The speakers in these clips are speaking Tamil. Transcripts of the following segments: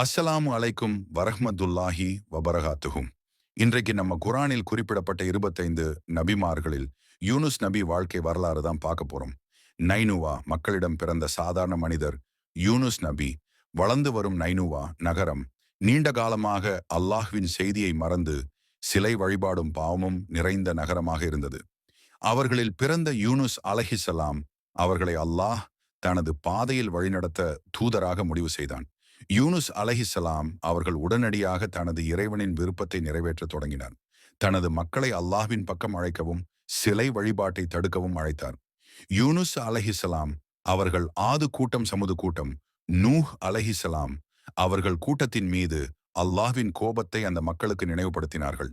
அஸ்ஸலாம் அலைக்கும் வரஹமதுல்லாஹி வபரகாத்துகும் இன்றைக்கு நம்ம குரானில் குறிப்பிடப்பட்ட இருபத்தைந்து நபிமார்களில் யூனுஸ் நபி வாழ்க்கை வரலாறு தான் பார்க்க போறோம். நைனுவா மக்களிடம் பிறந்த சாதாரண மனிதர் யூனுஸ் நபி. வளர்ந்து வரும் நைனுவா நகரம் நீண்ட காலமாக அல்லாஹ்வின் செய்தியை மறந்து சிலை வழிபாடும் பாவமும் நிறைந்த நகரமாக இருந்தது. அவர்களில் பிறந்த யூனுஸ் அலஹிசலாம் அவர்களை அல்லாஹ் தனது பாதையில் வழிநடத்த தூதராக முடிவு செய்தான். யூனுஸ் அலஹிசலாம் அவர்கள் உடனடியாக தனது இறைவனின் விருப்பத்தை நிறைவேற்றத் தொடங்கினார். தனது மக்களை அல்லாஹ்வின் பக்கம் அழைக்கவும் சிலை வழிபாட்டை தடுக்கவும் அழைத்தார். யூனுஸ் அலஹிசலாம் அவர்கள் ஆது கூட்டம் சமுது கூட்டம் நூஹ் அலஹிசலாம் அவர்கள் கூட்டத்தின் மீது அல்லாஹ்வின் கோபத்தை அந்த மக்களுக்கு நினைவுபடுத்தினார்கள்.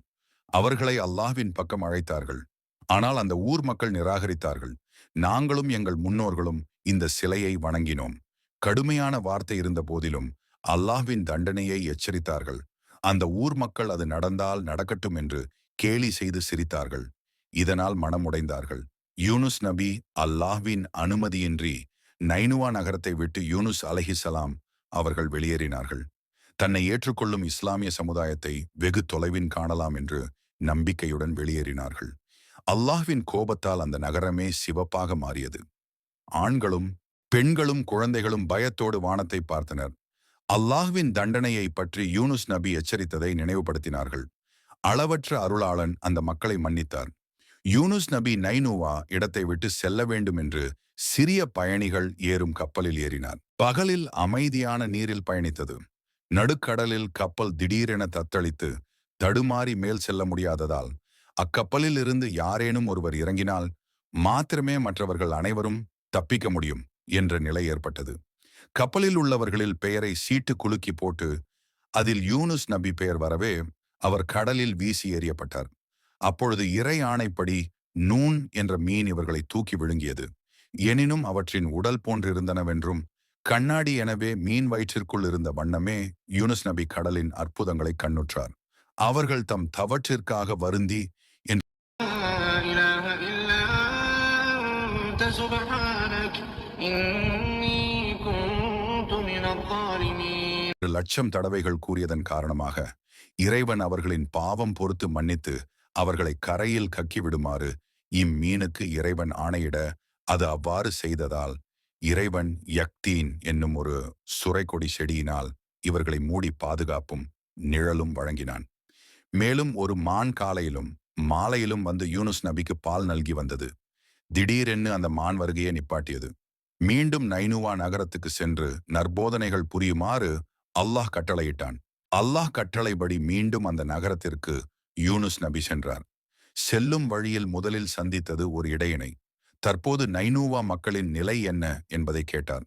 அவர்களை அல்லாஹ்வின் பக்கம் அழைத்தார்கள். ஆனால் அந்த ஊர் மக்கள் நிராகரித்தார்கள். நாங்களும் எங்கள் முன்னோர்களும் இந்த சிலையை வணங்கினோம். கடுமையான வார்த்தை இருந்த போதிலும் அல்லாஹ்வின் தண்டனையை எச்சரித்தார்கள். அந்த ஊர் மக்கள் அது நடந்தால் நடக்கட்டும் என்று கேலி செய்து சிரித்தார்கள். இதனால் மனமுடைந்தார்கள். யூனுஸ் நபி அல்லாஹ்வின் அனுமதியின்றி நைனுவா நகரத்தை விட்டு யூனுஸ் அலஹிசலாம் அவர்கள் வெளியேறினார்கள். தன்னை ஏற்றுக்கொள்ளும் இஸ்லாமிய சமுதாயத்தை வெகு தொலைவின் காணலாம் என்று நம்பிக்கையுடன் வெளியேறினார்கள். அல்லாஹ்வின் கோபத்தால் அந்த நகரமே சிவப்பாக மாறியது. ஆண்களும் பெண்களும் குழந்தைகளும் பயத்தோடு வானத்தை பார்த்தனர். அல்லாஹ்வின் தண்டனையை பற்றி யூனுஸ் நபி எச்சரித்ததை நினைவுபடுத்தினார்கள். அளவற்ற அருளாளன் அந்த மக்களை மன்னித்தார். யூனுஸ் நபி நைனுவா இடத்தை விட்டு செல்ல வேண்டும் என்று சிறிய பயணிகள் ஏறும் கப்பலில் ஏறினார். பகலில் அமைதியான நீரில் பயணித்தது. நடுக்கடலில் கப்பல் திடீரென தத்தளித்து தடுமாறி மேல் செல்ல முடியாததால் அக்கப்பலில் இருந்து யாரேனும் ஒருவர் இறங்கினால் மாத்திரமே மற்றவர்கள் அனைவரும் தப்பிக்க முடியும். என்ற நிலை ஏற்பட்டது. கப்பலில் உள்ளவர்களில் பெயரை சீட்டு குலுக்கி போட்டு அதில் யூனுஸ் நபி பெயர் வரவே அவர் கடலில் வீசி எறியப்பட்டார். அப்பொழுது இறை ஆணைப்படி நூன் என்ற மீன் இவர்களை தூக்கி விழுங்கியது. எனினும் அவற்றின் உடல் போன்றிருந்தனவென்றும் கண்ணாடி எனவே மீன் வயிற்றிற்குள் இருந்த வண்ணமே யூனுஸ் நபி கடலின் அற்புதங்களை கண்ணுற்றார். அவர்கள் தம் தவற்றிற்காக வருந்தி லட்சம் தடவைகள் கூறியதன் காரணமாக இறைவன் அவர்களின் பாவம் பொறுத்து மன்னித்து அவர்களை கரையில் கக்கிவிடுமாறு இம்மீனுக்கு இறைவன் ஆணையிட அது அவ்வாறு செய்ததால் இறைவன் யக்தீன் என்னும் ஒரு சுரைக்கொடி செடியினால் இவர்களை மூடி பாதுகாப்பும் நிழலும் வழங்கினான். மேலும் ஒரு மான் காலையிலும் மாலையிலும் வந்து யூனுஸ் நபிக்கு பால் நல்கி வந்தது. திடீரென்னு அந்த மான் வருகையை நிப்பாட்டியது. மீண்டும் நைனுவா நகரத்துக்கு சென்று நற்போதனைகள் புரியுமாறு அல்லாஹ் கட்டளையிட்டான். அல்லாஹ் கட்டளைப்படி மீண்டும் அந்த நகரத்திற்கு யூனுஸ் நபி சென்றார். செல்லும் வழியில் முதலில் சந்தித்தது ஒரு இடையினை. தற்போது நைனூவா மக்களின் நிலை என்ன என்பதை கேட்டார்.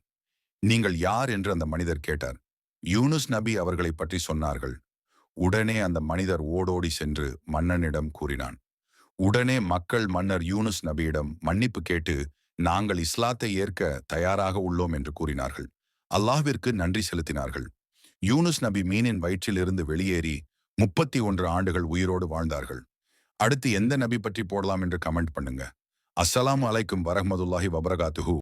நீங்கள் யார்? என்று அந்த மனிதர் கேட்டார். யூனுஸ் நபி அவர்களை பற்றி சொன்னார்கள். உடனே அந்த மனிதர் ஓடோடி சென்று மன்னனிடம் கூறினான். உடனே மக்கள் மன்னர் யூனுஸ் நபியிடம் மன்னிப்பு கேட்டு நாங்கள் இஸ்லாத்தை ஏற்க தயாராக உள்ளோம் என்று கூறினார்கள். அல்லாஹ்விற்கு நன்றி செலுத்தினார்கள். யூனுஸ் நபி மீனின் வயிற்றிலிருந்து வெளியேறி முப்பத்தி ஒன்று ஆண்டுகள் உயிரோடு வாழ்ந்தார்கள். அடுத்து எந்த நபி பற்றி போடலாம் என்று கமெண்ட் பண்ணுங்க. அஸ்ஸலாம் அலைக்கும் வரஹமதுல்லாஹி வபரகாத்துஹூ.